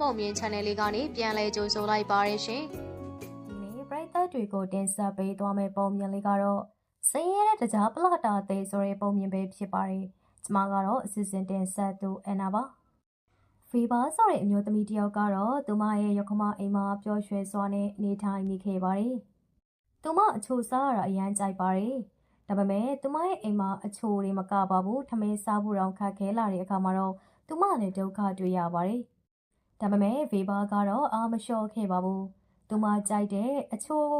ပုံမြင် channel လေးကနေပြန်လဲကြိုဆိုလိုက်ပါရရှင်ဒီနေ့ပရိသတ်တွေကိုတင်ဆက်ပေးသွားမယ့်ပုံမြင်လေးကတော့စင်းရဲတဲ့တကြားပလတာသေးဆိုတဲ့ပုံမြင်ပဲဖြစ်ပါတယ်။ကျမကတော့အစီအစဉ်တင်ဆက်သူအန်နာပါ။ဖီဘာဆိုတဲ့အမျိုးသမီးတစ်ယောက်ကတော့သူမရဲ့ရခမအိမ်မှာပျော်ရွှင်စွာနဲ့နေထိုင်နေခဲ့ပါတယ်။သူမအချိုစားရတာအရန်ကြိုက်ပါတယ်။ဒါပေမဲ့သူမရဲ့အိမ်မှာအချိုတွေမကပါဘူးထမင်းစားဖို့တောင်ခက်ခဲလာတဲ့အခါမှာတော့သူမလည်းဒုက္ခတွေ့ရပါတယ်။ ဒါပေမဲ့ဗေဘာကတော့အာမလျှော့ခဲ့ပါဘူး။သူမကြိုက်တဲ့အချိုး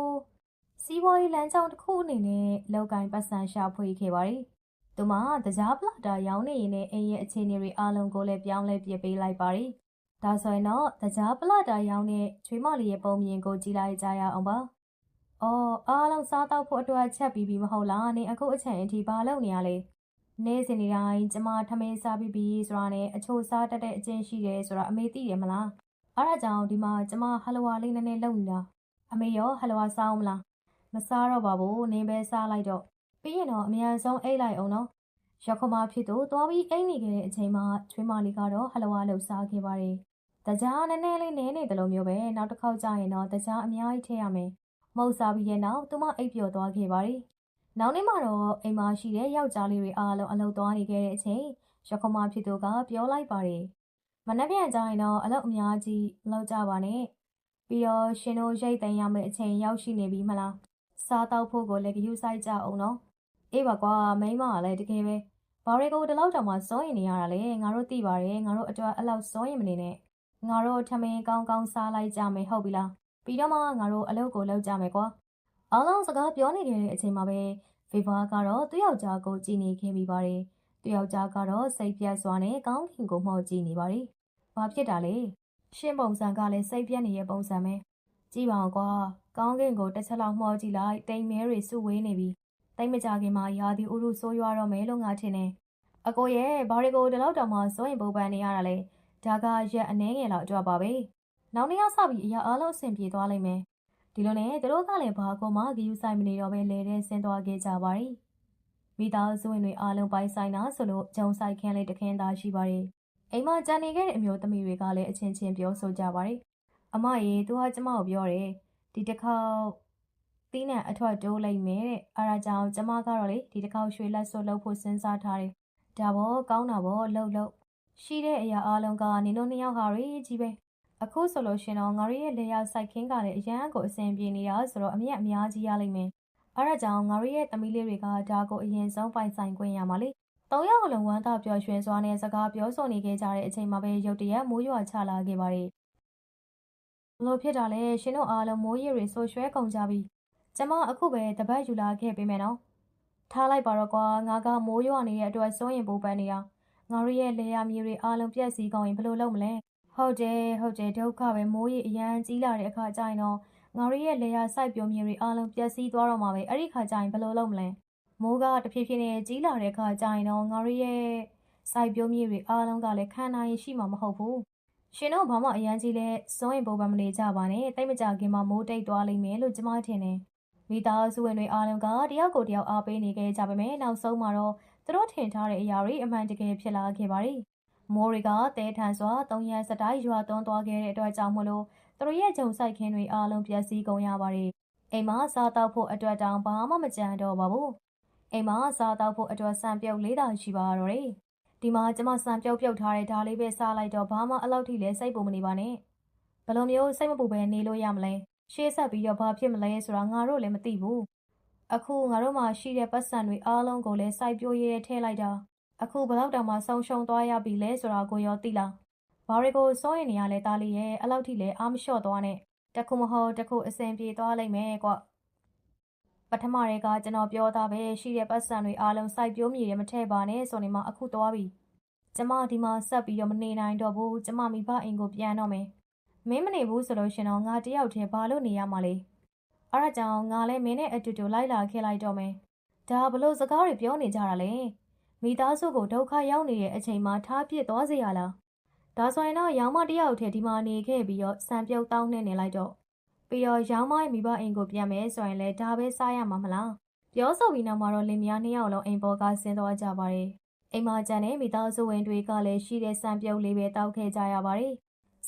စီးပွားရေးလမ်းကြောင်းတစ်ခုအနေနဲ့လောက်ကင်ပတ်စံရှာဖွေခဲ့ပါတယ်။သူမတကြားပလာတာရောင်းနေရင်လည်းအိမ်ရဲ့အခြေအနေတွေအားလုံးကိုလည်းပြောင်းလဲပြစ်ပေးလိုက်ပါတယ်။ဒါဆိုရင်တော့တကြားပလာတာရောင်းတဲ့ချွေးမလေးရဲ့ပုံမြင်ကိုကြည့်လိုက်ကြရအောင်ပါ။အော်အားလုံးစားတော့ဖို့အတွက်ချက်ပြီးပြီမဟုတ်လား။နေအခုအချိန်အထိဘာလုပ်နေရလဲ။ နေ့စဉ်နေ့တိုင်းကျမထမင်းစားပြီးပြီဆိုတာနဲ့အချိုစားတတ်တဲ့အကျင့်ရှိတယ်ဆိုတာအမေသိတယ်မလား။အားဒါကြောင့်ဒီမှာကျမဟလဝါလေးနည်းနည်းလုပ်နေတာအမေရောဟလဝါစားအောင်မလားမစားတော့ပါဘူးနင်းပဲစားလိုက်တော့ပြီးရင်တော့အများဆုံးအိတ်လိုက်အောင်နော်ရခမဖြစ်သူသွားပြီးအိတ်နေခဲ့တဲ့အချိန်မှာချွေးမလေးကတော့ဟလဝါလှုပ်စားခဲ့ပါတယ်တကြားနည်းနည်းလေးနည်းနေတယ်လို့မျိုးပဲနောက်တစ်ခေါက်ကျရင်တော့တကြားအများကြီးထည့်ရမယ်မဟုတ်စားပြီးတဲ့နောက်သူမအိတ်ပျော်သွားခဲ့ပါတယ် နောက်နေ့မှာတော့အိမ်မှာရှိတဲ့ယောက်ျားလေးတွေအားလုံးအလုပ်သွားနေခဲ့တဲ့အချိန်ရခမဖြစ်သူကပြောလိုက်ပါတယ်မနှက်ပြန်ကြရင်တော့အလုပ်အများကြီးမလုပ်ကြပါနဲ့ပြီးတော့ရှင်တို့ရိတ်သိမ်းရမယ့်အချိန်ရောက်ရှိနေပြီမလားစားတော့ဖို့ကိုလည်းကြည့်ဆိုင်ကြအောင်နော်အေးပါကွာမိန်းမကလည်းတကယ်ပဲဘာတွေကိုဒီလောက်တောင်မှစိုးရင်နေရတာလေငါတို့သိပါတယ်ငါတို့အတွက်အဲ့လောက်စိုးရင်မနေနဲ့ငါတို့ထမင်းကောင်းကောင်းစားလိုက်ကြမယ်ဟုတ်ပြီလားပြီးတော့မှငါတို့အလုပ်ကိုလုပ်ကြမယ်ကွာ အားလုံးစကားပြောနေခဲ့တဲ့အချိန်မှာပဲဖေဘာကတော့သူ့ယောက်ျားကိုကြည်နေခဲ့ပြီးပါတယ်သူ့ယောက်ျားကတော့စိတ်ပြတ်စွာနဲ့ကောင်းကင်ကိုမှော်ကြည့်နေပါတယ်ဘာဖြစ်တာလဲရှင်းပုံစံကလည်းစိတ်ပြက်နေတဲ့ပုံစံပဲကြည့်ပါအောင်ကွာကောင်းကင်ကိုတစ်ချက်လောက်မှော်ကြည့်လိုက်တိမ်မဲတွေစုဝေးနေပြီတိတ်မကြခင်မှာရာသီဥတုဆိုးရွားတော့မယ်လို့ငါထင်တယ်အကိုရဲ့ဘာတွေကိုဒီလောက်တောင်မှစိုးရင်ပုံပန်နေရတာလဲဒါကရက်အနှဲငယ်လောက်အတွက်ပါပဲနောက်နေ့ကစပြီးအရာအလုံးအဆင်ပြေသွားလိမ့်မယ် ဒီလိုနဲ့သူတို့ကလည်းဘာကောမှဂယူဆိုင်မနေတော့ပဲလဲတဲ့ဆင်းသွားခဲ့ကြပါ ರಿ မိသားစုဝင်တွေအားလုံးပိုင်ဆိုင်တာဆိုလို့ဂျုံဆိုင်ခန်းလေးတစ်ခင်းသားရှိပါတယ်အိမ်မှာကြံနေခဲ့တဲ့အမျိုးသမီးတွေကလည်းအချင်းချင်းပြောဆိုကြပါတယ်။အမရေသူကကျမကိုပြောတယ်ဒီတစ်ခေါက်သီးနှံအထွက်တိုးလိုက်မယ်တဲ့အားဒါကြောင့်ကျမကတော့လေဒီတစ်ခေါက်ရွှေလက်စွပ်လုပ်ဖို့စဉ်းစားထားတယ်။ဒါဘောကောင်းတာဘောလှုပ်လှုပ်ရှိတဲ့အရာအလုံးကနင်တို့နှစ်ယောက်ဟာရေကြီးပဲ အခုဆိုလို့ရှင်တော့ငါတို့ရဲ့လေရောက်စိုက်ခင်းကလည်းအရန်ကိုအဆင်ပြေနေတာဆိုတော့အမြတ်အများကြီးရလိမ့်မယ်။အားဒါကြောင့်ငါတို့ရဲ့သမီးလေးတွေကဒါကိုအရင်ဆုံးပိုင်ဆိုင်ခွင့်ရမှာလေသုံးယောက်အလုံးဝမ်းသာပျော်ရွှင်စွာနဲ့စကားပြောဆိုနေခဲ့ကြတဲ့အချိန်မှာပဲရုတ်တရက်မိုးရွာချလာခဲ့ပါတယ်။ဘလို့ဖြစ်တာလဲရှင်တို့အားလုံးမိုးရေတွေဆိုရွှဲကုန်ကြပြီ။ကျမအခုပဲတပတ်ယူလာခဲ့ပေးမယ်နော်။ထားလိုက်ပါတော့ကွာငါကမိုးရွာနေတဲ့အတွက်စိုးရင်ပူပန်နေတာ။ငါတို့ရဲ့လေယာမြေတွေအားလုံးပြက်စီးကုန်ရင်ဘယ်လိုလုပ်မလဲ။ ဟုတ်တယ်ဟုတ်တယ်ဒုက္ခပဲမိုးရေအရန်ကြီးလာတဲ့အခါကျရင်တော့ငါတို့ရဲ့လေယာစိုက်ပျိုးမြေတွေအားလုံးပြက်စီးသွားတော့မှာပဲအဲ့ဒီခါကျရင်ဘယ်လိုလုပ်မလဲ။မိုးကတဖြည်းဖြည်းနဲ့ကြီးလာတဲ့အခါကျရင်တော့ငါတို့ရဲ့စိုက်ပျိုးမြေတွေအားလုံးကလည်းခံနိုင်ရရှိမှာမဟုတ်ဘူး။ရှင်တို့ဘာမှအရန်ကြီးလဲစိုးရင်ပုံပန်မနေကြပါနဲ့တိတ်မကြခင်မှာမိုးတိတ်သွားလိမ့်မယ်လို့ကျမထင်တယ်။မိသားစုဝင်တွေအားလုံးကတယောက်ကိုတယောက်အားပေးနေခဲ့ကြပါမယ်။နောက်ဆုံးမှာတော့သူတို့ထင်ထားတဲ့အရာတွေအမှန်တကယ်ဖြစ်လာခဲ့ပါရီ။ မိုးတွေကတဲထန်စွာသုံးရစတိုင်းရွာသွန်းသွားခဲ့တဲ့အတွက်ကြောင့်မလို့သူတို့ရဲ့ဂျုံစိုက်ခင်းတွေအားလုံးပျက်စီးကုန်ရပါရီ။အိမ်မှာစားတော့ဖို့အတွက်တောင်ဘာမှမကြံတော့ပါဘူး။အိမ်မှာစားတော့ဖို့အတွက်စံပြုတ်လေးတောင်ရှိပါတော့တယ်။ဒီမှာကျမစံပြုတ်ပြုတ်ထားတဲ့ဒါလေးပဲစားလိုက်တော့ဘာမှအလောက်ထိလဲစိတ်ပူမနေပါနဲ့။ဘယ်လိုမျိုးစိတ်မပူပဲနေလို့ရမလဲ။ရှေ့ဆက်ပြီးတော့ဘာဖြစ်မလဲဆိုတာငါတို့လည်းမသိဘူး။အခုငါတို့မှာရှိတဲ့ပတ်စံတွေအားလုံးကိုလည်းစိုက်ပျိုးရေးထဲထည့်လိုက်တာ။ အခုဘယ်လောက်တောင်မှဆုံရှုံသွားရပြီလဲဆိုတာကိုရောသိလား။ဘာတွေကိုစိုးရင်နေရလဲသားလေးရဲ့အလောက်ထိလဲအားမလျှော့သွားနဲ့။တခုမဟုတ်တခုအစင်ပြေသွားလိမ့်မယ်ကွ။ပထမတွေကကျွန်တော်ပြောသားပဲရှိတဲ့ပတ်စံတွေအားလုံးစိုက်ပျိုးမြေတွေမထည့်ပါနဲ့ဆိုနေမှအခုသွားပြီကျမဒီမှာဆက်ပြီးတော့မနေနိုင်တော့ဘူးကျမမိဘအိမ်ကိုပြန်တော့မယ်မင်းမနေဘူးဆိုလို့ရှင်တော့ငါတယောက်တည်းဘာလို့နေရမှာလဲအဲ့ဒါကြောင့်ငါလည်းမင်းနဲ့အတူတူလိုက်လာခဲ့လိုက်တော့မယ်ဒါဘလို့စကားတွေပြောနေကြတာလဲ မိသားစုကိုဒုက္ခရောက်နေတဲ့အချိန်မှာထားပစ်သွားစေရလားဒါဆိုရင်တော့ရောင်မတယောက်တည်းဒီမှာနေခဲ့ပြီးတော့စံပြုတ်တောင်းနှင်းနေလိုက်တော့ပြီးတော့ရောင်းမရဲ့မိဘအိမ်ကိုပြန်မယ်ဆိုရင်လည်းဒါပဲစားရမှာမလားပြောဆိုပြီးနောက်မှာတော့လင်မယားနှစ်ယောက်လုံးအိမ်ပေါ်ကဆင်းသွားကြပါတယ်အိမ်မှာကျန်တဲ့မိသားစုဝင်တွေကလည်းရှိတဲ့စံပြုတ်လေးပဲတောက်ခဲ့ကြရပါတယ်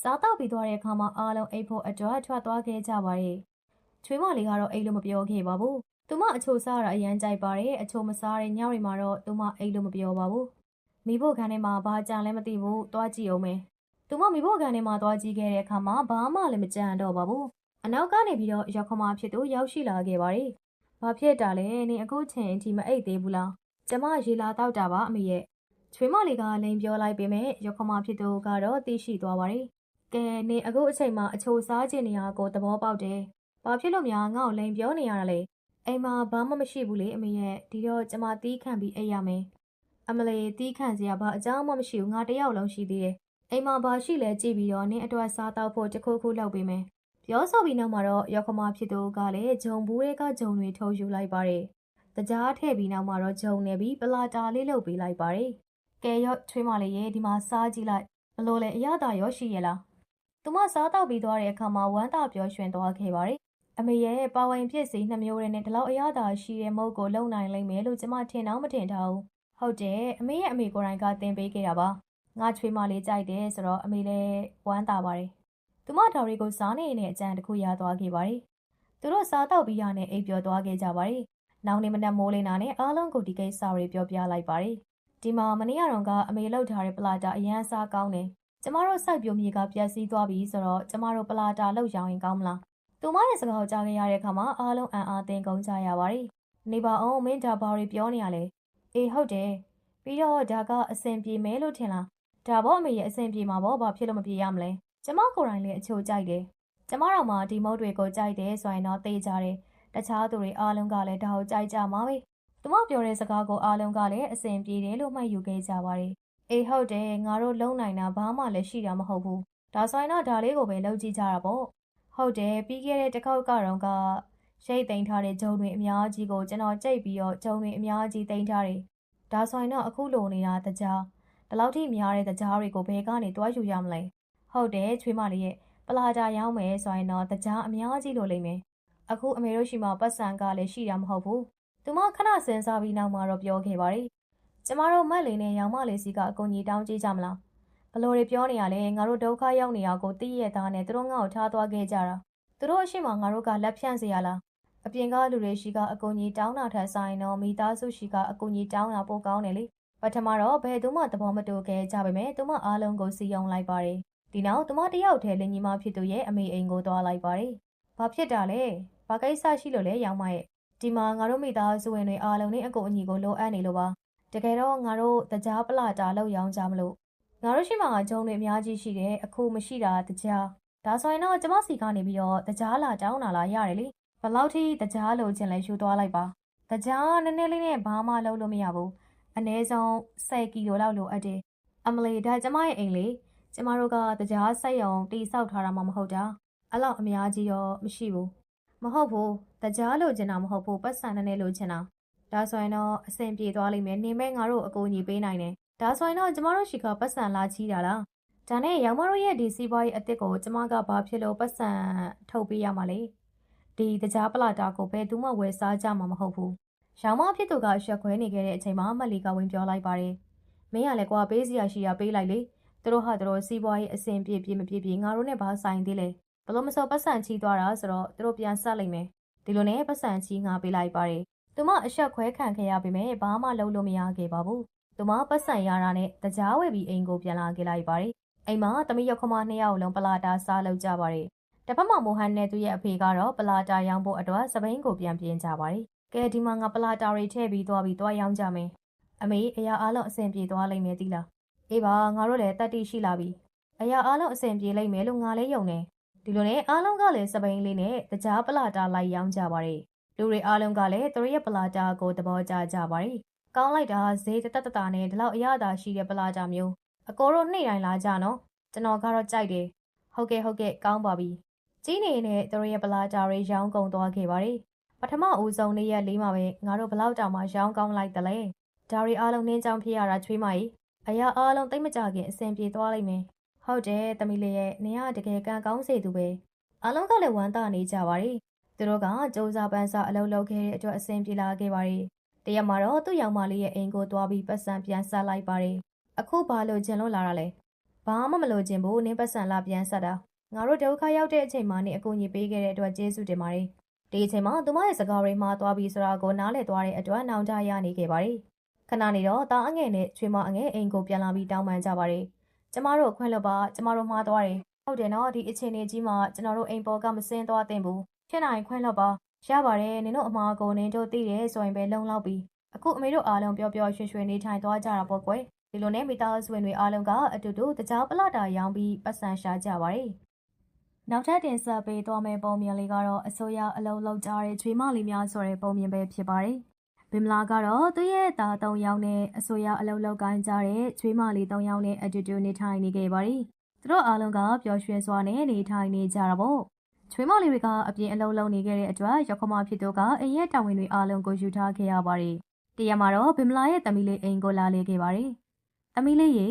စစားတော့ပြီးသွားတဲ့အခါမှာအားလုံးအိတ်ဖို့အတွက်ထွက်သွားခဲ့ကြပါတယ်။ချွေးမလေးကတော့အိတ်လို့မပြောခဲ့ပါဘူး။ သူမအချိုစားတာအရန်ကြိုက်ပါတယ်။အချိုမစားတဲ့ညတွေမှာတော့သူမအိတ်လို့မပြောပါဘူး။မိဖို့ခန်းထဲမှာဘာကြံလဲမသိဘူး။သွားကြည့်အောင်မယ်။သူမမိဖို့ခန်းထဲမှာသွားကြည့်ခဲ့တဲ့အခါမှာဘာမှလည်းမကြံတော့ပါဘူး။အနောက်ကနေပြီးတော့ရောက်ခမဖြစ်သူရောက်ရှိလာခဲ့ပါတယ်။ဘာဖြစ်တာလဲနင်အခုချိန်အထိမအိတ်သေးဘူးလား။ကျမရေလာတော့တာပါအမေရဲ့။ချွေးမလေးကလိန်ပြောလိုက်ပေမဲ့ရောက်ခမဖြစ်သူကတော့သိရှိသွားပါတယ်။ကဲနေအခုအချိန်မှာအချိုစားခြင်းနေရာကိုသဘောပေါက်တယ်။ဘာဖြစ်လို့များငါ့ကိုလိန်ပြောနေရတာလဲ။ အိမ်မှာဘာမှမရှိဘူးလေအမေရဲ့ဒီတော့ကျမတီးခန့်ပြီးအိပ်ရမယ်။အမလေးတီးခန့်စရာဘာအကြောင်းမှမရှိဘူးငါတယောက်လုံးရှိသေးတယ်။အိမ်မှာဘာရှိလဲကြည့်ပြီးတော့နင်းအတွက်စားတော့ဖို့တစ်ခုခုလုပ်ပေးမယ်။ပြောဆိုပြီးနောက်မှာတော့ရောက်ခမဖြစ်သူကလည်းဂျုံဘူးတွေကဂျုံတွေထုတ်ယူလိုက်ပါတယ်။တကြားထည့်ပြီးနောက်မှာတော့ဂျုံနေပြီးပလာတာလေးလုပ်ပေးလိုက်ပါတယ်။ကဲရော့ချွေးမလေးရဲ့ဒီမှာစားကြည့်လိုက်ဘလို့လဲအရသာရောရှိရဲ့လား။သူမစားတော့ပြီးသွားတဲ့အခါမှာဝမ်းသာပျော်ရွှင်သွားခဲ့ပါတယ်။ အမေရဲ့ပါဝင်ဖြစ်စီနှမျိုးနဲ့ဒီလောက်အရသာရှိတဲ့မုတ်ကိုလုံနိုင်လိမ့်မယ်လို့ကျမထင်တော့မထင်ထားဘူး။ဟုတ်တယ်အမေရဲ့အမေကိုယ်တိုင်ကတင်ပေးခဲ့တာပါ။ငါချွေးမလေးကြိုက်တယ်ဆိုတော့အမေလည်းဝမ်းသာပါတယ်။သူမတော်ရီကိုစားနေတဲ့အကြံတစ်ခုရသွားခဲ့ပါတယ်။သူတို့စားတော့ပြီးရနဲ့အိပ်ပျော်သွားခဲ့ကြပါတယ်။နောက်နေ့မနက်မိုးလင်းတာနဲ့အားလုံးကိုဒီကိစ္စတွေပြောပြလိုက်ပါတယ်။ဒီမှာမနေ့ကတော့ကအမေလောက်ထားတဲ့ပလာတာအရန်စားကောင်းတယ်။ကျမတို့စိုက်ပျိုးမြေကပျက်စီးသွားပြီဆိုတော့ကျမတို့ပလာတာလောက်ရောင်းရင်ကောင်းမလား။ သူမရဲ့စကားကိုကြားခဲ့ရတဲ့အခါမှာအားလုံးအံ့အားသင့်ကုန်ကြရပါတယ်။နေပါအောင်မင်းဒါဘာတွေပြောနေရလဲ။အေးဟုတ်တယ်။ပြီးတော့ဒါကအဆင်ပြေမယ်လို့ထင်လား။ဒါဘောအမေရဲ့အဆင်ပြေမှာပေါ့ဘာဖြစ်လို့မပြေရမလဲ။ကျမကိုယ်တိုင်လည်းအချိုကြိုက်တယ်။ကျမတို့မှဒီမုတ်တွေကိုကြိုက်တယ်ဆိုရင်တော့သိကြတယ်။တခြားသူတွေအားလုံးကလည်းဒါကိုကြိုက်ကြမှာပဲ။သူမပြောတဲ့စကားကိုအားလုံးကလည်းအဆင်ပြေတယ်လို့မှတ်ယူခဲ့ကြပါတယ်။အေးဟုတ်တယ်ငါတို့လုံနိုင်တာဘာမှလည်းရှိတာမဟုတ်ဘူးဒါဆိုရင်တော့ဒါလေးကိုပဲလုပ်ကြည့်ကြတာပေါ့ ဟုတ်တယ်ပြီးခဲ့တဲ့တစ်ခေါက်ကတော့ကရိတ်သိမ်းထားတဲ့ဂျုံတွေအများကြီးကိုကျွန်တော်ကြိတ်ပြီးတော့ဂျုံတွေအများကြီးသိမ်းထားတယ်ဒါဆိုရင်တော့အခုလိုနေတာတကြားဒီလောက်ထိများတဲ့တကြားတွေကိုဘယ်ကနေတွားယူရမလဲဟုတ်တယ်ချွေးမလေးရဲ့ပလာတာရောင်းမယ်ဆိုရင်တော့တကြားအများကြီးလိုလိမ့်မယ်အခုအမေတို့ရှိမှပတ်စံကလည်းရှိတာမဟုတ်ဘူးသူမခဏစဉ်းစားပြီးနောက်မှာတော့ပြောခဲ့ပါတယ်ကျမတို့မက်လေးနဲ့ရောင်မလေးစီကအကူကြီးတောင်းကြည့်ကြမလား ဘလို့တွေပြောနေရလဲငါတို့ဒုက္ခရောက်နေရကိုသိရသားနဲ့သူတို့ငါ့ကိုထားသွားခဲ့ကြတာသူတို့အရှိမငါတို့ကလက်ဖြန့်စေရလားအပြင်ကလူတွေရှိကအကူကြီးတောင်းတာထက်ဆိုင်တော့မိသားစုရှိကအကူကြီးတောင်းတာပိုကောင်းတယ်လေပထမတော့ဘယ်သူမှသဘောမတူခဲ့ကြပါမယ်သူမအားလုံးကိုစီယုံလိုက်ပါတယ်ဒီနောက်သူမတယောက်တည်းလင်ကြီးမဖြစ်သူရဲ့အမေအိမ်ကိုသွားလိုက်ပါတယ်ဘာဖြစ်တာလဲဘာကိစ္စရှိလို့လဲရောင်မရဲ့ဒီမှာငါတို့မိသားစုဝင်တွေအားလုံးနဲ့အကူအညီကိုလိုအပ်နေလို့ပါတကယ်တော့ငါတို့တကြားပလာတာလောက်ရောင်းကြမလို့ ငါတို့ရှိမှကဂျုံတွေအများကြီးရှိတယ်အခုမရှိတာတကြားဒါဆိုရင်တော့ကျမစီကနေပြီးတော့တကြားလာတောင်းလာလာရတယ်လေဘယ်လောက်ထိတကြားလိုချင်လဲယူသွားလိုက်ပါတကြားနည်းနည်းလေးနဲ့ဘာမှလုပ်လို့မရဘူးအနည်းဆုံး10ကီလိုလောက်လိုအပ်တယ်အမလီဒါကျမရဲ့အိမ်လေကျမတို့ကတကြားစိတ်ရုံတိဆောက်ထားတာမှမဟုတ်တာအဲ့လောက်အများကြီးတော့မရှိဘူးမဟုတ်ဘူးတကြားလိုချင်တာမဟုတ်ဘူးပတ်စံနည်းနည်းလိုချင်တာဒါဆိုရင်တော့အဆင်ပြေသွားလိမ့်မယ်နေမဲ့ငါတို့အကူအညီပေးနိုင်တယ် ဒါဆိုရင်တော့ကျမတို့ရှိကပတ်စံလာချီးတာလားဒါနဲ့ရောင်မတို့ရဲ့ဒီစီးပွားရေးအစ်စ်ကိုကျမကဘာဖြစ်လို့ပတ်စံထုတ်ပေးရမှာလဲဒီတကြားပလာတာကိုဘယ်သူမှဝယ်စားကြမှာမဟုတ်ဘူးရောင်မဖြစ်သူကရှက်ခွဲနေခဲ့တဲ့အချိန်မှာမက်လီကဝင်ပြောလိုက်ပါတယ်မင်းကလည်းကွာပေးစရာရှိရပေးလိုက်လေသူတို့ဟာသူတို့စီးပွားရေးအဆင်ပြေပြေမပြေပြေငါတို့နဲ့ဘာဆိုင်သေးလဲဘလို့မစောပတ်စံချီးသွားတာဆိုတော့သူတို့ပြန်ဆက်လိုက်မယ်ဒီလိုနဲ့ပတ်စံချီးငါပေးလိုက်ပါတယ်သူမအဆက်ခွဲခံခဲ့ရပေမဲ့ဘာမှလုပ်လို့မရခဲ့ပါဘူး။ သူမပတ်စံရတာနဲ့တကြားဝယ်ပြီးအိမ်ကိုပြန်လာခဲ့လိုက်ပါတယ်။အိမ်မှာသမီးရောက်ခမနှစ်ယောက်လုံးပလာတာစားလုပ်ကြပါတယ်။တစ်ဖက်မှာမိုဟန်နဲ့သူ့ရဲ့အဖေကတော့ပလာတာရောင်းဖို့အတွက်စပိန်ကိုပြန်ပြင်ကြပါတယ်။ကဲဒီမှာငါပလာတာတွေထည့်ပြီးသွားပြီးသွားရောင်းကြမယ်။အမေအရာအားလုံးအဆင်ပြေသွားလိမ့်မယ်သီလား။အေးပါငါတို့လည်းတတ်တိရှိလာပြီ။အရာအားလုံးအဆင်ပြေလိမ့်မယ်လို့ငါလည်းယုံနေ။ဒီလိုနဲ့အားလုံးကလည်းစပိန်လေးနဲ့တကြားပလာတာလိုက်ရောင်းကြပါတယ်။လူတွေအားလုံးကလည်းသူတို့ရဲ့ပလာတာကိုသဘောကျကြပါတယ်။ ကောင်းလိုက်တာဈေးတသက်တတာနဲ့ဒီလောက်အရသာရှိတဲ့ပလာတာမျိုးအကိုတို့နှိမ့်တိုင်းလာကြနော်။ကျွန်တော်ကတော့ကြိုက်တယ်။ဟုတ်ကဲ့ဟုတ်ကဲ့ကောင်းပါပြီ။ကြီးနေနဲ့သူတို့ရဲ့ပလာတာတွေရောင်းကုန်သွားခဲ့ပါတယ်။ပထမဦးဆုံးနေ့ရက်လေးမှာပဲငါတို့ဘလောက်တောင်မှရောင်းကောင်းလိုက်တယ်လေ။ဒါတွေအားလုံးနင်းချောင်းဖြစ်ရတာချွေးမကြီး။အရာအားလုံးတိတ်မကြခင်အဆင်ပြေသွားလိမ့်မယ်။ဟုတ်တယ်တမီလေးရဲ့နေရတကယ်ကံကောင်းစေသူပဲ။အားလုံးကလည်းဝမ်းသာနေကြပါတယ်။သူတို့ကစူးစားပန်းစားအလုပ်လုပ်ခဲ့တဲ့အတွက်အဆင်ပြေလာခဲ့ပါတယ်။ တရက်မှာတော့သူ့ယောင်မလေးရဲ့အိမ်ကိုသွားပြီးပတ်စံပြန်ဆက်လိုက်ပါတယ်။အခုဘာလို့ဂျင်လို့လာတာလဲ။ဘဘာမှမလိုချင်ဘူးနင်းပတ်စံလာပြန်ဆက်တာငါတို့ဒုက္ခရောက်တဲ့အချိန်မှာနင်းအကူအညီပေးခဲ့တဲ့အတွက်ကျေးဇူးတင်ပါတယ်ဒီအချိန်မှာသူမရဲ့စကားတွေမှာသွားပြီးဆိုတာကိုနားလည်သွားတဲ့အတွက်နောင်တရနေခဲ့ပါတယ်ခဏနေတော့တာအငယ်နဲ့ချွေမအငယ်အိမ်ကိုပြန်လာပြီးတောင်းပန်ကြပါတယ်ကျမတို့ခွင့်လွတ်ပါကျမတို့မှားသွားတယ်ဟုတ်တယ်နော်ဒီအချိန်လေးကြီးမှာကျွန်တော်တို့အိမ်ပေါ်ကမစင်းသွားသင့်ဘူးဖြစ်နိုင်ခွင့်လွတ်ပါ ရပါတယ်နင်တို့အမားကိုနင်တို့သိတယ်ဆိုရင်ပဲလုံလောက်ပြီအခုအမေတို့အားလုံးပျော်ပျော်ရွှင်ရွှင်နေထိုင်သွားကြတာပေါ့ကွယ်ဒီလိုနဲ့မိသားစုဝင်တွေအားလုံးကအတူတူတကြားပလတာရောင်းပြီးပတ်စံရှာကြပါတယ်နောက်ထပ်တင်ဆက်ပေးသွားမယ့်ပုံမြင်လေးကတော့အစိုးရအလုံးလုံးကြတဲ့ချွေမလေးများဆိုတဲ့ပုံမြင်ပဲဖြစ်ပါတယ်ဘင်မလာကတော့သူ့ရဲ့သား၃ယောက်နဲ့အစိုးရအလုံးလုံးကိုင်းကြတဲ့ချွေးမလေး၃ယောက်နဲ့အတူတူနေထိုင်နေခဲ့ပါတယ်။သူတို့အားလုံးကပျော်ရွှင်စွာနဲ့နေထိုင်နေကြတာပေါ့။ ချွေးမလေးတွေကအပြင်အလုံးလုံးနေခဲ့တဲ့အတွက်ရောက်ခမဖြစ်သူကအင်ရဲ့တာဝန်တွေအားလုံးကိုယူထားခဲ့ရပါတယ်။တရမှာတော့ဘင်မလာရဲ့သမီးလေးအိမ်ကိုလာလေခဲ့ပါတယ်။သမီးလေးရေ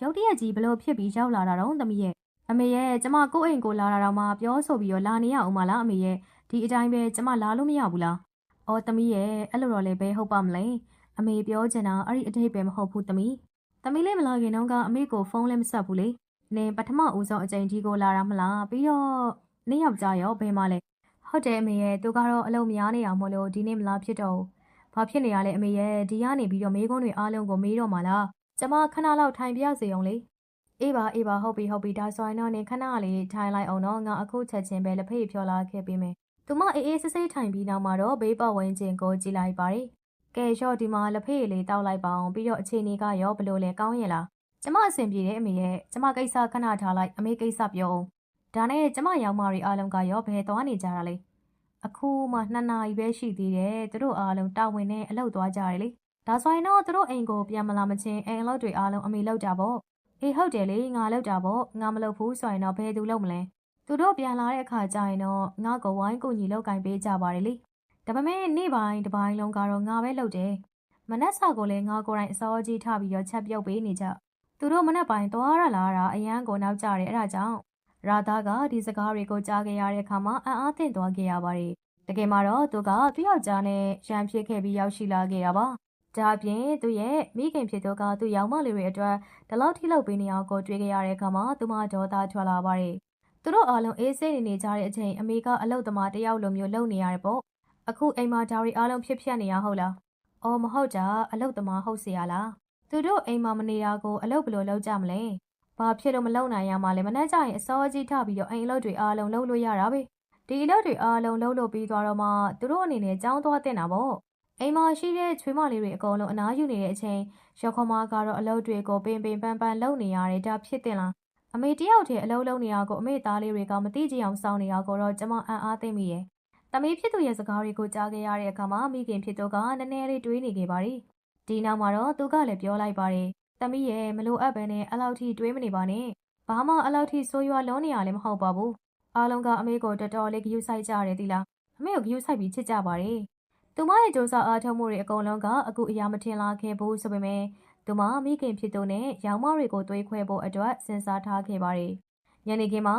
ရုတ်တရက်ကြီးဘလို့ဖြစ်ပြီးရောက်လာတာတော့သမီးရဲ့အမေရဲ့ကျမကိုယ့်အိမ်ကိုလာတာတော့မှပြောဆိုပြီးတော့လာနေရအောင်မလားအမေရဲ့ဒီအတိုင်းပဲကျမလာလို့မရဘူးလား။အော်သမီးရဲ့အဲ့လိုတော့လည်းဘယ်ဟုတ်ပါမလဲ။အမေပြောချင်တာအဲ့ဒီအတိတ်ပဲမဟုတ်ဘူးသမီး။သမီးလေးမလာခင်တုန်းကအမေကိုဖုန်းလည်းမဆက်ဘူးလေ။နင်ပထမဦးဆုံးအချိန်ဒီကိုလာတာမလား။ပြီးတော့ နေ့ယောက်ျားရောဘယ်မှလဲ။ဟုတ်တယ်အမေရဲ့သူကတော့အလုပ်များနေတာမို့လို့ဒီနေ့မလာဖြစ်တော့ဘူး။ဘာဖြစ်နေရလဲအမေရဲ့ဒီကနေပြီးတော့မေးခွန်းတွေအားလုံးကိုမေးတော့မှလား။ကျမခဏလောက်ထိုင်ပြစေအောင်လေ။အေးပါအေးပါဟုတ်ပြီဟုတ်ပြီဒါဆိုရင်တော့နင်ခဏလေးထိုင်လိုက်အောင်တော့ငါအခုချက်ချင်းပဲလက်ဖေးဖြောလာခဲ့ပေးမယ်။သူမအေးအေးဆေးဆေးထိုင်ပြီးနောက်မှာတော့ဘေးပတ်ဝန်းကျင်ကိုကြည့်လိုက်ပါတယ်။ကဲရှော့ဒီမှာလက်ဖေးလေးတောက်လိုက်ပါအောင်ပြီးတော့အခြေအနေကရောဘလို့လဲကောင်းရဲ့လား။ကျမအဆင်ပြေတယ်အမေရဲ့ကျမကိစ္စခဏထားလိုက်အမေကိစ္စပြောအောင်။ ဒါနဲ့ကျမရောင်မတွေအားလုံးကရောဘယ်သွားနေကြတာလဲ။အခုမှနှစ်နာရီပဲရှိသေးတယ်သူတို့အားလုံးတာဝန်နဲ့အလုပ်သွားကြတယ်လေ။ဒါဆိုရင်တော့သူတို့အိမ်ကိုပြန်မလာမချင်းအိမ်အလုပ်တွေအားလုံးအမေလုပ်တာပေါ့။အေးဟုတ်တယ်လေငါလုပ်တာပေါ့ငါမလုပ်ဘူးဆိုရင်တော့ဘယ်သူလုပ်မလဲ။သူတို့ပြန်လာတဲ့အခါကျရင်တော့ငါ့ကိုဝိုင်းကူညီလောက်ကင်ပေးကြပါတယ်လေ။ဒါပေမဲ့နေ့ပိုင်းတစ်ပိုင်းလုံးကတော့ငါပဲလုပ်တယ်။မနက်စာကိုလည်းငါကိုယ်တိုင်အစောကြီးထပြီးတော့ချက်ပြုတ်ပေးနေကြ။သူတို့မနက်ပိုင်းသွားရလာတာအရန်ကိုနောက်ကြတယ်အဲ့ဒါကြောင့် ရာသားကဒီစကားတွေကိုကြားခဲ့ရတဲ့အခါမှာအံ့အားသင့်သွားခဲ့ရပါတယ်။တကယ်မှာတော့သူကသူ့ယောက်ျားနဲ့ရန်ဖြစ်ခဲ့ပြီးရောက်ရှိလာခဲ့တာပါ။ဒါအပြင်သူ့ရဲ့မိခင်ဖြစ်သူကသူ့ယောင်မလေးတွေအတွက်ဒီလောက်ထိလုပ်ပေးနေအောင်ကိုတွေ့ခဲ့ရတဲ့အခါမှာသူမဒေါသထွက်လာပါတယ်။သူတို့အားလုံးအေးဆေးနေနေကြတဲ့အချိန်အမေကအလုတ်သမားတယောက်လိုမျိုးလုပ်နေရတယ်ပေါ့။အခုအိမ်မှာဒါရီအားလုံးဖြစ်ဖြစ်နေရဟုတ်လား။အော်မဟုတ်တာအလုတ်သမားဟုတ်เสียရလား။သူတို့အိမ်မှာမနေတာကိုအလုတ်ဘယ်လိုလုပ်ကြမလဲ။ ဘာဖြစ်လို့မလုပ်နိုင်ရမှာလဲမနှက်ကြရင်အစောကြီးထပြီးတော့အိမ်အလုပ်တွေအားလုံးလုပ်လို့ရတာပဲ။ဒီအလုပ်တွေအားလုံးလုပ်လို့ပြီးသွားတော့မှသူတို့အနေနဲ့ကြောင်းသွားတင်တာပေါ့။အိမ်မှာရှိတဲ့ချွေးမလေးတွေအကုန်လုံးအနားယူနေတဲ့အချိန်ရောက်ခမကတော့အလုပ်တွေကိုပင်ပင်ပန်းပန်းလုပ်နေရတယ်ဒါဖြစ်တင်လားအမေတယောက်တည်းအလုပ်လုပ်နေရကိုအမေသားလေးတွေကမသိကြအောင်စောင့်နေရကိုတော့ကျမအံ့အားသိမိရဲ့။တမီးဖြစ်သူရဲ့စကားတွေကိုကြားခဲ့ရတဲ့အခါမှာမိခင်ဖြစ်သူကနည်းနည်းလေးတွေးနေခဲ့ပါတယ်။ဒီနောက်မှာတော့သူကလည်းပြောလိုက်ပါတယ်။ တမီးရဲ့မလိုအပ်ဘဲနဲ့အလောက်ထိတွေးမနေပါနဲ့။ဘာမှအလောက်ထိဆိုးရွားလုံးနေရလည်းမဟုတ်ပါဘူး။အားလုံးကအမေကိုတော်တော်လေးဂရုစိုက်ကြရတယ်သီလား။အမေကိုဂရုစိုက်ပြီးချစ်ကြပါတယ်။သူမရဲ့ကြိုးစားအားထုတ်မှုတွေအကုန်လုံးကအခုအရာမထင်လာခဲ့ဘူးဆိုပေမဲ့သူမမိခင်ဖြစ်သူနဲ့ရောင်မတွေကိုတွေးခွဲဖို့အတွက်စဉ်းစားထားခဲ့ပါတယ်။ညနေခင်းမှာ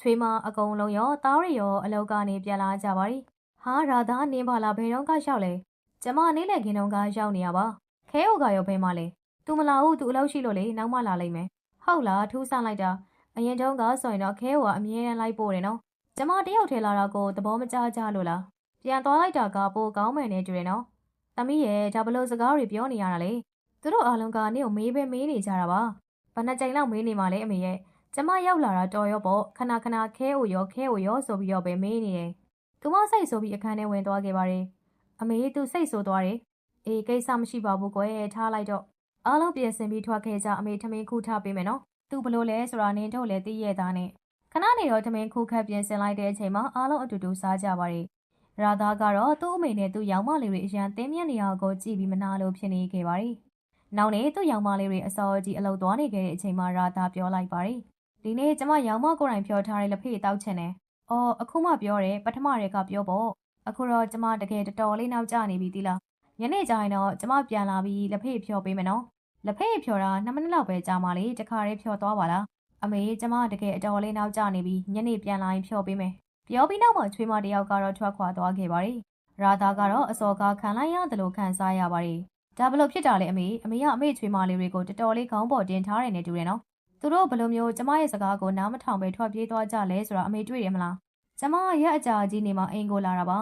ချွေးမအကုန်လုံးရောတားရရောအလောက်ကနေပြန်လာကြပါတယ်။ဟာရာသားနင်းပါလားဘယ်တော့ကရောက်လဲ။ကျမနေ့လည်ခင်းတုန်းကရောက်နေရပါ။ခဲအိုကရောဘယ်မှလဲ။ "तू မလာဘူး तू အလောက်ရှိလို့လေ နောက်မှလာလိမ့်မယ်။ဟုတ်လား ထူးဆန်းလိုက်တာ။အရင်တုန်းကဆိုရင်တော့ ခဲအိုက အမြဲတမ်းလိုက်ပို့တယ်နော်။ကျမတယောက်ထဲလာတာကို သဘောမကျကြလို့လား။ပြန်သွားလိုက်တာက ပိုကောင်းမယ်နဲ့တူတယ်နော်။သမီးရဲ့ဒါဘလို့စကားတွေ ပြောနေရတာလေ။သူတို့အားလုံးကနေ့ကို မေးပဲမေးနေကြတာပါ။ဘယ်နှကြိမ်လောက် မေးနေမှလဲ အမေရဲ့။ကျမရောက်လာတာ တော်ရောပေါ့ ခဏခဏ ခဲအိုရော ခဲအိုရော ဆိုပြီးတော့ပဲ မေးနေတယ်။သူမစိတ်ဆိုပြီး အခန်းထဲဝင်သွားခဲ့ပါတယ်။အမေ သူစိတ်ဆိုသွားတယ်။အေး ကိစ္စမရှိပါဘူးကွယ် ထားလိုက်တော့ အားလုံးပြင်ဆင်ပြီးထွက်ခဲ့ကြအမေထမင်းခူးထားပေးမယ်နော်။သူဘလို့လဲဆိုတာနင်းတို့လည်းသိရသားနဲ့ခဏနေတော့ထမင်းခူးခတ်ပြင်ဆင်လိုက်တဲ့အချိန်မှာအားလုံးအတူတူစားကြပါတယ်။ရာသားကတော့သူ့အမေနဲ့သူ့ရောင်မလေးတွေအရန်တင်းမြတ်နေအောင်ကိုကြည့်ပြီးမနာလို့ဖြစ်နေခဲ့ပါတယ်။နောက်နေ့သူ့ရောင်မလေးတွေအစောကြီးအလုပ်သွားနေခဲ့တဲ့အချိန်မှာရာသားပြောလိုက်ပါတယ်။ဒီနေ့ကျမရောင်မကိုယ်တိုင်ပြောထားတဲ့လက်ဖေးတောက်ချင်တယ်။အော်အခုမှပြောတယ်ပထမတည်းကပြောပေါ့။အခုတော့ကျမတကယ်တော်တော်လေးနောက်ကျနေပြီသီလား။ ညနေကျရင်တော့ကျမပြန်လာပြီးလက်ဖေးဖြောပေးမယ်နော်။လက်ဖေးဖြောတာ2မိနစ်လောက်ပဲကြာမှလေတခါတည်းဖြောသွားပါလား။အမေကျမတကယ်အတော်လေးနောက်ကျနေပြီညနေပြန်လာရင်ဖြောပေးမယ်။ပြောပြီးနောက်မှချွေးမတယောက်ကတော့ထွက်ခွာသွားခဲ့ပါတယ်။ရာသားကတော့အစောကခံလိုက်ရတယ်လို့ခံစားရပါတယ်။ဒါဘလို့ဖြစ်တာလဲအမေအမေကအမေချွေးမလေးတွေကိုတော်တော်လေးခေါင်းပေါ်တင်ထားတယ်နဲ့တူတယ်နော်။သူတို့ဘယ်လိုမျိုးကျမရဲ့စကားကိုနားမထောင်ပဲထွက်ပြေးသွားကြလဲဆိုတာအမေတွေ့ရမလားကျမရက်အကြာကြီးနေမှအိမ်ကိုလာတာပါ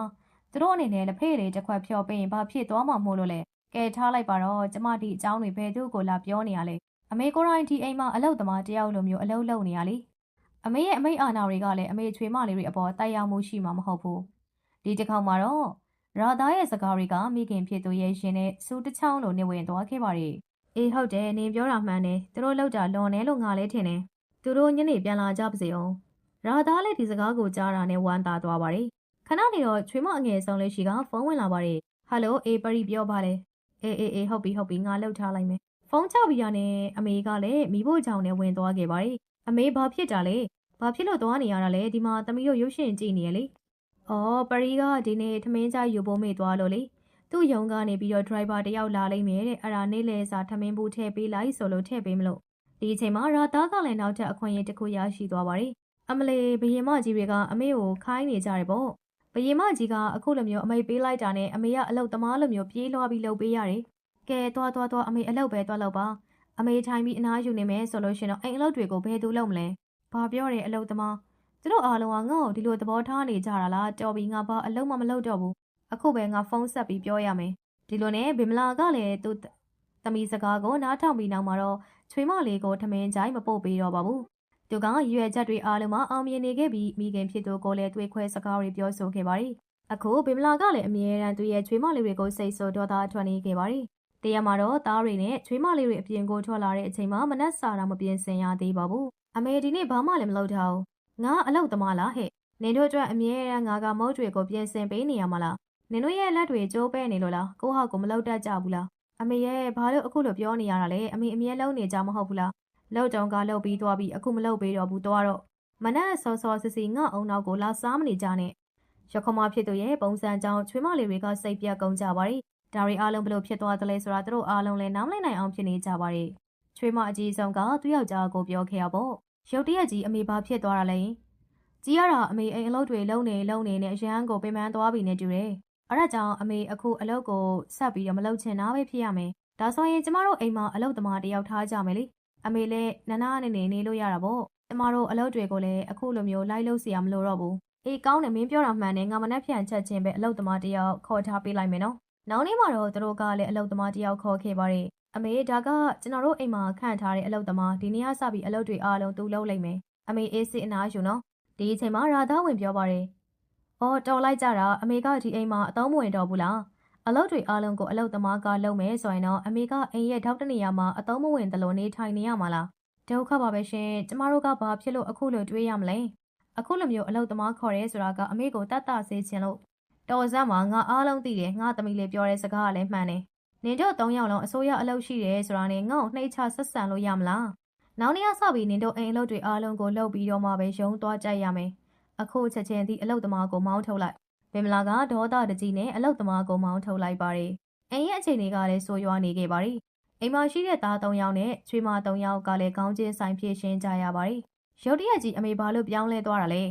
သူတို့အနေနဲ့လက်ဖေးလေးတစ်ခွက်ဖြော်ပေးရင်ဘာဖြစ်သွားမှာမို့လို့လဲကဲထားလိုက်ပါတော့ကျမဒီအကြောင်းတွေဘယ်သူ့ကိုလာပြောနေရလဲအမေကိုယ်တိုင်ဒီအိမ်မှာအလုပ်သမားတယောက်လိုမျိုးအလုပ်လုပ်နေရလေအမေရဲ့အမိတ်အာဏာတွေကလည်းအမေချွေမလေးတွေအပေါ်တိုက်ရောက်မှုရှိမှာမဟုတ်ဘူးဒီတစ်ခေါက်မှာတော့ရာသားရဲ့စကားတွေကမိခင်ဖြစ်သူရဲ့ရှင်နဲ့စူးတစ်ချောင်းလိုနေဝင်သွားခဲ့ပါရဲ့အေးဟုတ်တယ်နင်ပြောတာမှန်တယ်သူတို့လောက်တာလွန်တယ်လို့ငါလည်းထင်တယ်သူတို့ညနေပြန်လာကြပါစေအောင်ရာသားလည်းဒီစကားကိုကြားတာနဲ့ဝမ်းသာသွားပါတယ် ခဏနေတော့ချွေမအငယ်ဆုံးလေးရှိကဖုန်းဝင်လာပါတယ်ဟယ်လိုအေးပရီပြောပါလေအေးအေးအေးဟုတ်ပြီဟုတ်ပြီငါလှုပ်ထားလိုက်မယ်ဖုန်းချပြီးရနဲ့အမေကလည်းမိဖို့ကြောင့်နဲ့ဝင်သွားခဲ့ပါတယ်အမေဘာဖြစ်တာလဲဘာဖြစ်လို့သွားနေရတာလဲဒီမှာသမီးတို့ရုပ်ရှင်ကြည့်နေရလေအော်ပရီကဒီနေ့ထမင်းကြယူဖို့မေ့သွားလို့လေသူ့ယုံကနေပြီးတော့ driver တယောက်လာလိမ့်မယ်တဲ့အဲ့ဒါနေ့လေစာထမင်းဘူးထည့်ပေးလိုက်ဆိုလို့ထည့်ပေးမလို့ဒီအချိန်မှာရာသားကလည်းနောက်ထပ်အခွင့်အရေးတစ်ခုရရှိသွားပါတယ်အမလေးဘရင်မကြီးတွေကအမေကိုခိုင်းနေကြတယ်ပေါ့ ဘရင်မကြီးကအခုလိုမျိုးအမေပေးလိုက်တာနဲ့အမေကအလုတ်သမားလိုမျိုးပြေးလွှားပြီးလှုပ်ပေးရတယ်ကဲသွားသွားသွားအမေအလုတ်ပဲသွားလောက်ပါအမေထိုင်ပြီးအနားယူနေမယ်ဆိုလို့ရှင်တော့အိမ်အလုတ်တွေကိုဘယ်သူလုပ်မလဲဘာပြောတယ်အလုတ်သမားသူတို့အားလုံးကငါ့ကိုဒီလိုသဘောထားနေကြတာလားတော်ပြီငါဘာအလုတ်မှမလုပ်တော့ဘူးအခုပဲငါဖုန်းဆက်ပြီးပြောရမယ်ဒီလိုနဲ့ဘင်မလာကလည်းသူ့သမီးစကားကိုနားထောင်ပြီးနောက်မှာတော့ချွေးမလေးကိုထမင်းကြိုင်မပို့ပေးတော့ပါဘူး သူကရွယ်ချက်တွေအားလုံးမှာအောင်မြင်နေခဲ့ပြီးမိခင်ဖြစ်သူကိုလည်းတွေ့ခွဲစကားတွေပြောဆိုခဲ့ပါတယ်အခုဘင်မလာကလည်းအမြဲတမ်းသူ့ရဲ့ချွေးမလေးတွေကိုစိတ်ဆိုးဒေါသထွက်နေခဲ့ပါတယ်တရက်မှာတော့သားတွေနဲ့ချွေးမလေးတွေအပြင်ကိုထွက်လာတဲ့အချိန်မှာမနက်စာတော့မပြင်ဆင်ရသေးပါဘူးအမေဒီနေ့ဘာမှလည်းမလုပ်ထားဘူးငါအလုပ်သမားလားဟဲ့နင်တို့အတွက်အမြဲတမ်းငါကမုတ်တွေကိုပြင်ဆင်ပေးနေရမှာလားနင်တို့ရဲ့လက်တွေကျိုးပဲနေလို့လားကိုဟောက်ကိုမလောက်တတ်ကြဘူးလားအမေရဲ့ဘာလို့အခုလိုပြောနေရတာလဲအမေအမြဲလုံးနေကြမဟုတ်ဘူးလား လောက်တုံကလောက်ပြီးသွားပြီးအခုမလောက်ပေးတော့ဘူးသွားတော့မနက်စောစောစစ်စီငါအုံနောက်ကိုလာစားမနေကြနဲ့ရခမဖြစ်သူရဲ့ပုံစံကြောင့်ချွေးမလေးတွေကစိတ်ပြတ်ကုန်ကြပါရီဒါတွေအားလုံးဘလို့ဖြစ်သွားသလဲဆိုတာသူတို့အားလုံးလည်းနားမလည်နိုင်အောင်ဖြစ်နေကြပါရီချွေးမအကြီးဆုံးကသူ့ယောက်ျားကိုပြောခဲ့ရပေါ့ရုတ်တရက်ကြီးအမေဘာဖြစ်သွားတာလဲကြီးရတာအမေအိမ်အလုပ်တွေလုံနေလုံနေနဲ့အရန်ကိုပင်ပန်းသွားပြီနဲ့တူတယ်အဲ့ဒါကြောင့်အမေအခုအလုပ်ကိုဆက်ပြီးတော့မလုပ်ချင်တာပဲဖြစ်ရမယ်။ဒါဆိုရင်ကျမတို့အိမ်မှာအလုပ်သမားတစ်ယောက်ထားကြမယ်လေ။ အမေလည်းနနာနေနေနေလို့ရတာပေါ့။ကျမတို့အလုပ်တွေကိုလည်းအခုလိုမျိုးလိုက်လို့စီရမလို့တော့ဘူး။အေးကောင်းတယ်မင်းပြောတာမှန်တယ်ငါမနှက်ဖြန်ချက်ချင်းပဲအလုပ်သမားတစ်ယောက်ခေါ်ထားပေးလိုက်မယ်နော်။နောက်နေ့မှာတော့သူတို့ကလည်းအလုပ်သမားတစ်ယောက်ခေါ်ခဲ့ပါတယ်။အမေဒါကကျွန်တော်တို့အိမ်မှာခန့်ထားတဲ့အလုပ်သမားဒီနေ့ကစပြီးအလုပ်တွေအားလုံးသူလုပ်လိုက်မယ်။အမေအေးစစ်အနာယူနော်။ဒီအချိန်မှာရာသားဝင်ပြောပါတယ်။အော်တော်လိုက်ကြတာအမေကဒီအိမ်မှာအသုံးမဝင်တော့ဘူးလား အလုပ်တွေအားလုံးကိုအလုပ်သမားကလုပ်မယ်ဆိုရင်တော့အမေကအိမ်ရဲ့ထောက်တနေရာမှာအသုံးမဝင်သလိုနေထိုင်နေရမှာလားဒုက္ခပါပဲရှင်ကျမတို့ကဘာဖြစ်လို့အခုလိုတွေးရမလဲအခုလိုမျိုးအလုပ်သမားခေါ်ရဲဆိုတာကအမေကိုတတ်တာစေချင်လို့တော်စမ်းမှာငါအားလုံးသိတယ်ငါသမီးလေးပြောတဲ့စကားကလည်းမှန်တယ်နင်တို့၃ယောက်လုံးအစိုးရအလုပ်ရှိတယ်ဆိုတာနဲ့ငါ့ကိုနှိတ်ချဆက်ဆံလို့ရမလားနောက်နေ့ကစပြီးနင်တို့အိမ်အလုပ်တွေအားလုံးကိုလုပ်ပြီးတော့မှပဲရုံးသွားကြရမယ်အခုချက်ချင်းဒီအလုတ်သမားကိုမောင်းထုတ်လိုက် ဘင်မလာကဒေါသတကြီးနဲ့အလုတ်သမားကိုမောင်းထုတ်လိုက်ပါတယ်အိမ်ရဲ့အခြေအနေကလည်းဆိုးရွားနေခဲ့ပါတယ်အိမ်မှာရှိတဲ့သား၃ယောက်နဲ့ချွေးမ၃ယောက်ကလည်းကောင်းချင်းဆိုင်ဖြစ်ရှင်းကြရပါတယ်ရုတ်တရက်ကြီးအမေဘာလို့ပြောင်းလဲသွားတာလဲ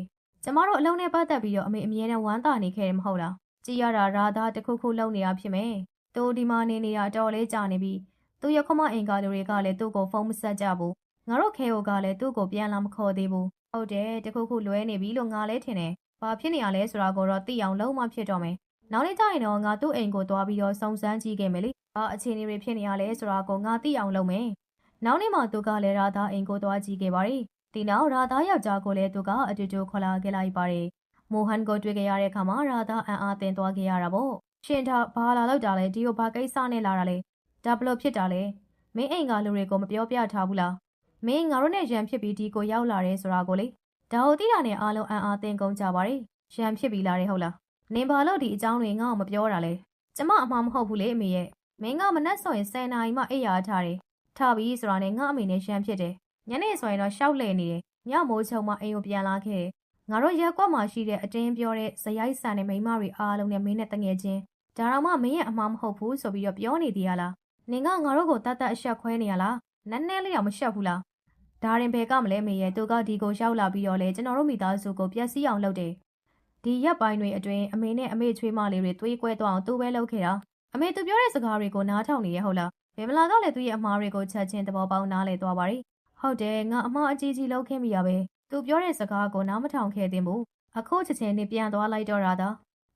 ကျမတို့အလုံးနဲ့ပတ်သက်ပြီးတော့အမေအမြဲတမ်းဝမ်းသာနေခဲ့တယ်မဟုတ်လားကြည်ရတာရာသားတစ်ခုခုလုံနေတာဖြစ်မယ်သူဒီမှာနေနေတာတော်လေးကြာနေပြီသူရခမအင်ကာလူတွေကလည်းသူ့ကိုဖုန်းမဆက်ကြဘူးငါတို့ခဲဟိုကလည်းသူ့ကိုပြန်လာမခေါ်သေးဘူးဟုတ်တယ်တခုခုလွဲနေပြီလို့ငါလည်းထင်တယ်။ ဘာဖြစ်နေရလဲဆိုတာကိုတော့သိအောင်လုံးမဖြစ်တော့မယ်။နောက်နေ့ကျရင်တော့ငါသူ့အိမ်ကိုသွားပြီးတော့စုံစမ်းကြည့်ခဲ့မယ်လေ။ဘာအခြေအနေတွေဖြစ်နေရလဲဆိုတာကိုငါသိအောင်လုပ်မယ်။နောက်နေ့မှသူကလည်းရာသားအိမ်ကိုသွားကြည့်ခဲ့ပါတယ်။ဒီနောက်ရာသားယောက်ျားကိုလည်းသူကအတူတူခေါ်လာခဲ့လိုက်ပါတယ်။မိုဟန်ကိုတွေ့ကြရတဲ့အခါမှာရာသားအံ့အားသင့်သွားခဲ့ရတာပေါ့။ရှင်ဒါဘာလာလောက်တာလဲဒီကိုဘာကိစ္စနဲ့လာတာလဲ။ဒါဘလို့ဖြစ်တာလဲ။မင်းအိမ်ကလူတွေကိုမပြောပြထားဘူးလား။မင်းငါတို့နဲ့ရန်ဖြစ်ပြီးဒီကိုရောက်လာတယ်ဆိုတာကိုလေ။ ဒါကိုသိတာနဲ့အားလုံးအံ့အားသင်ကုန်ကြပါရဲ့။ရံဖြစ်ပြီးလာတယ်ဟုတ်လား။နင်ဘာလို့ဒီအကြောင်းတွေငါ့ကိုမပြောတာလဲ။ကျမအမှားမဟုတ်ဘူးလေအမေရဲ့။မင်းကမနှက်ဆိုရင်10နာရီမှအိပ်ရာထားတယ်။ထားပြီးဆိုတာနဲ့ငါအမေနဲ့ရံဖြစ်တယ်။ညနေဆိုရင်တော့ရှောက်လှည့်နေတယ်။ညမိုးချုံမှအိမ်ကိုပြန်လာခဲ့တယ်။ငါတို့ရက်ကွက်မှာရှိတဲ့အတင်းပြောတဲ့ဇယိုက်ဆန်တဲ့မိန်းမတွေအားလုံးနဲ့မင်းနဲ့တငယ်ချင်းဒါတော့မှမင်းရဲ့အမှားမဟုတ်ဘူးဆိုပြီးတော့ပြောနေသေးရလား။နင်ကငါတို့ကိုတတ်တတ်အဆက်ခွဲနေရလား။နည်းနည်းလေးတော့မရှက်ဘူးလား။ ဒါရင်ဘယ်ကမလဲမေရဲ့သူကဒီကိုရောက်လာပြီးတော့လေကျွန်တော်တို့မိသားစုကိုပျက်စီးအောင်လုပ်တယ်ဒီရက်ပိုင်းတွေအတွင်းအမေနဲ့အမေချွေးမလေးတွေသွေးကွဲသွားအောင်သူ့ပဲလုပ်ခဲ့တာအမေသူပြောတဲ့စကားတွေကိုနားထောင်နေရဟုတ်လားဘယ်မလာကလည်းသူ့ရဲ့အမှားတွေကိုချက်ချင်းသဘောပေါက်နားလဲသွားပါရီဟဟုတ်တယ်ငါအမအကြီးကြီးလောက်ခင်းမိရပဲသူပြောတဲ့စကားကိုနားမထောင်ခဲ့သင့်ဘူးအခုချက်ချင်းနေပြန်သွားလိုက်တော့တာသာ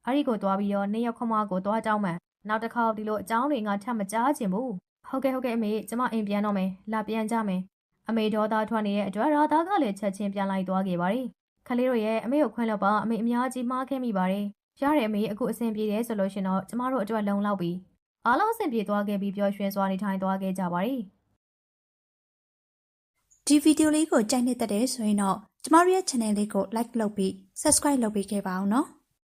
အဲ့ဒီကိုသွားပြီးတော့နေရောက်ခမကိုသွားကြောင်းမှန်နောက်တစ်ခါဒီလိုအကြောင်းတွေငါထပ်မကြားချင်ဘူးဟုတ်ကဲ့ဟုတ်ကဲ့အမေကျမအိမ်ပြန်တော့မယ်လာပြန်ကြမယ် အမေဒေါ်သားထွက်နေတဲ့အတွက်ရာသားကလည်းချက်ချင်းပြန်လိုက်သွားခဲ့ပါတယ်ခလေးတို့ရဲ့အမေကိုခွင့်လို့ပါအမေအများကြီးမှားခဲ့မိပါတယ်ရတယ်အမေအခုအဆင်ပြေတယ်ဆိုလို့ရှင်တော့ကျမတို့အတွက်လုံလောက်ပြီအားလုံးအဆင်ပြေသွားခဲ့ပြီးပျော်ရွှင်စွာနေထိုင်သွားခဲ့ကြပါတယ်ဒီဗီဒီယိုလေးကိုကြိုက်နေတဲ့တဲ့ဆိုရင်တော့ကျမတို့ရဲ့ channel လေးကို like လုပ်ပြီး subscribe လုပ်ပေးခဲ့ပါအောင်နော်